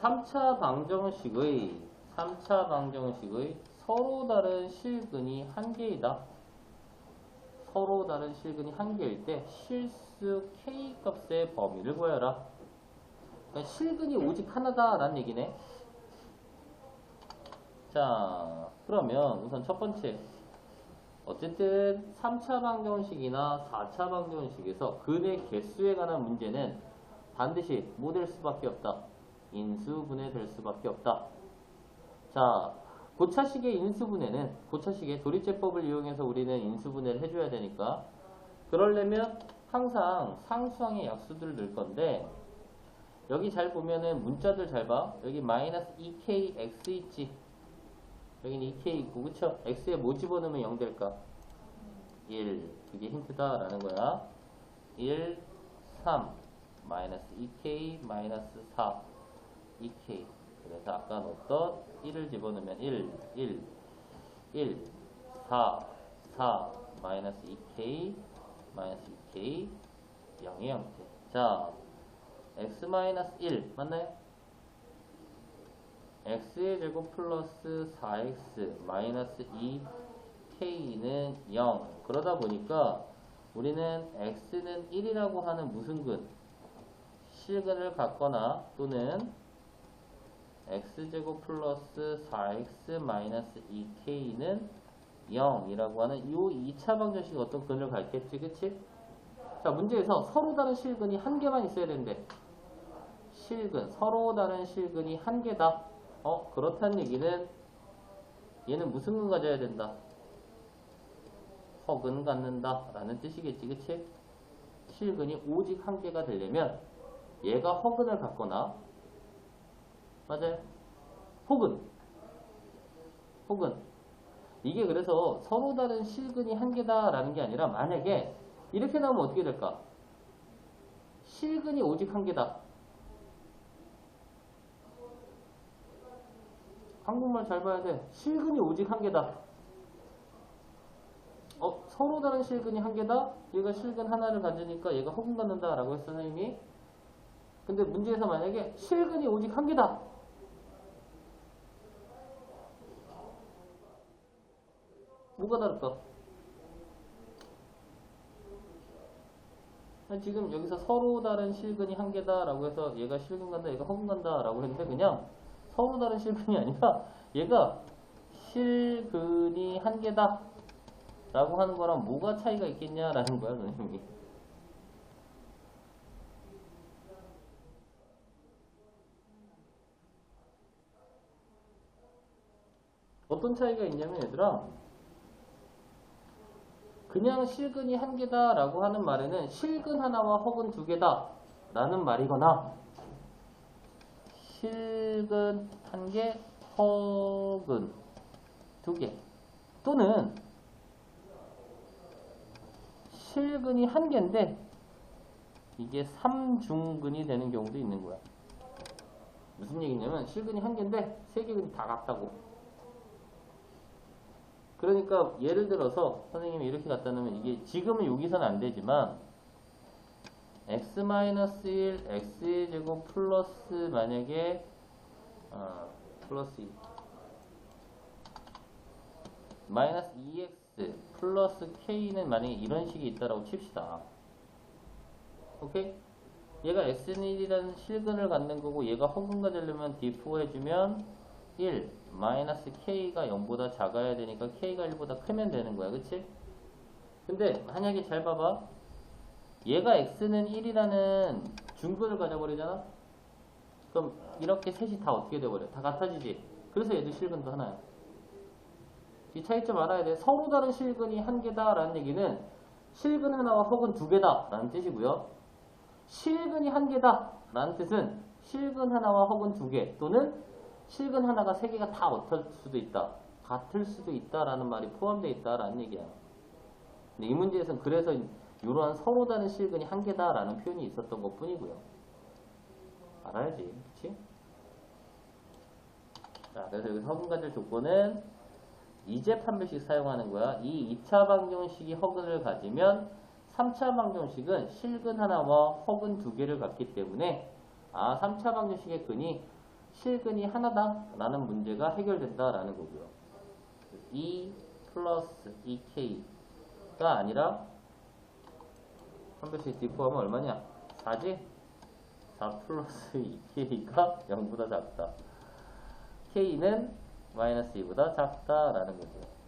3차 방정식의 3차 방정식의 서로 다른 실근이 한 개이다. 서로 다른 실근이 한 개일 때 실수 k 값의 범위를 구해라. 그러니까 실근이 오직 하나다라는 얘기네. 자, 그러면 우선 첫 번째. 어쨌든 3차 방정식이나 4차 방정식에서 근의 개수에 관한 문제는 반드시 뭐될 수밖에 없다. 인수분해 될 수밖에 없다. 자, 고차식의 인수분해는 고차식의 도리제법을 이용해서 우리는 인수분해를 해줘야 되니까 그러려면 항상 상수항의 약수들을 넣을 건데 여기 잘 보면은 문자들 잘 봐. 여기 마이너스 2kx 있지. 여기는 2k 있고 그쵸? x에 뭐 집어넣으면 0 될까? 1 그게 힌트다 라는 거야. 1, 3 마이너스 2k 마이너스 4 2k 그래서 아까 넣었던 1을 집어넣으면 1, 1, 1, 4, 4 마이너스 2k 마이너스 2k 0의 형태. 자, x 마이너스 1 맞나요? x의 제곱 플러스 4x 마이너스 2k는 0 그러다 보니까 우리는 x는 1이라고 하는 무슨 근 실근을 갖거나 또는 x제곱 플러스 4x 마이너스 2k는 0이라고 하는 이 2차 방정식이 어떤 근을 갖겠지 그치? 자 문제에서 서로 다른 실근이 한 개만 있어야 되는데 실근 서로 다른 실근이 한 개다 어 그렇다는 얘기는 얘는 무슨 근 가져야 된다 허근 갖는다 라는 뜻이겠지 그치? 실근이 오직 한 개가 되려면 얘가 허근을 갖거나 맞아요 혹은 혹은 이게 그래서 서로 다른 실근이 한 개다라는 게 아니라 만약에 이렇게 나오면 어떻게 될까? 실근이 오직 한 개다. 한국말 잘 봐야 돼. 실근이 오직 한 개다. 어, 서로 다른 실근이 한 개다? 얘가 실근 하나를 가지니까 얘가 허근 갖는다 라고 했어, 선생님이. 근데 문제에서 만약에 실근이 오직 한 개다. 다를까? 지금 여기서 서로 다른 실근이 한 개다라고 해서 얘가 실근 간다, 얘가 허근 간다라고 했는데 그냥 서로 다른 실근이 아니라 얘가 실근이 한 개다 라고 하는 거랑 뭐가 차이가 있겠냐라는 거야, 선생님이. 어떤 차이가 있냐면 얘들아 그냥 실근이 한 개다 라고 하는 말에는 실근 하나와 허근 두 개다 라는 말이거나 실근 한 개, 허근 두 개 또는 실근이 한 개인데 이게 삼중근이 되는 경우도 있는 거야. 무슨 얘기냐면 실근이 한 개인데 세 개근이 다 같다고 그러니까 예를 들어서 선생님이 이렇게 갖다 놓으면 이게 지금은 여기서는 안 되지만 x-1 x의 제곱 플러스 만약에 어, 플러스 2 마이너스 2x 플러스 k는 만약에 이런 식이 있다라고 칩시다. 오케이? 얘가 x는 1이라는 실근을 갖는 거고 얘가 허근 가지려면 d4 해주면 1 마이너스 k가 0보다 작아야 되니까 k가 1보다 크면 되는 거야 그치? 근데 만약에 잘 봐봐. 얘가 x는 1이라는 중근을 가져버리잖아? 그럼 이렇게 셋이 다 어떻게 돼버려? 다 같아지지? 그래서 얘도 실근도 하나야. 이 차이점 알아야 돼. 서로 다른 실근이 한 개다 라는 얘기는 실근 하나와 혹은 두 개다 라는 뜻이고요. 실근이 한 개다 라는 뜻은 실근 하나와 혹은 두 개 또는 실근 하나가 세 개가 다 어떨 수도 있다. 같을 수도 있다라는 말이 포함되어 있다라는 얘기야. 근데 이 문제에서는 그래서 이러한 서로 다른 실근이 한 개다라는 표현이 있었던 것 뿐이고요. 알아야지. 그치? 자, 그래서 여기 허근가질 조건은 이제 판별식 사용하는 거야. 이 2차 방정식이 허근을 가지면 3차 방정식은 실근 하나와 허근 두 개를 갖기 때문에 아, 3차 방정식의 근이 실근이 하나다 라는 문제가 해결된다 라는 거고요. 2 플러스 2k가 아니라 한 배씩 디포하면 얼마냐? 4지? 4 플러스 2k가 0보다 작다. k는 마이너스 2보다 작다라는 거죠.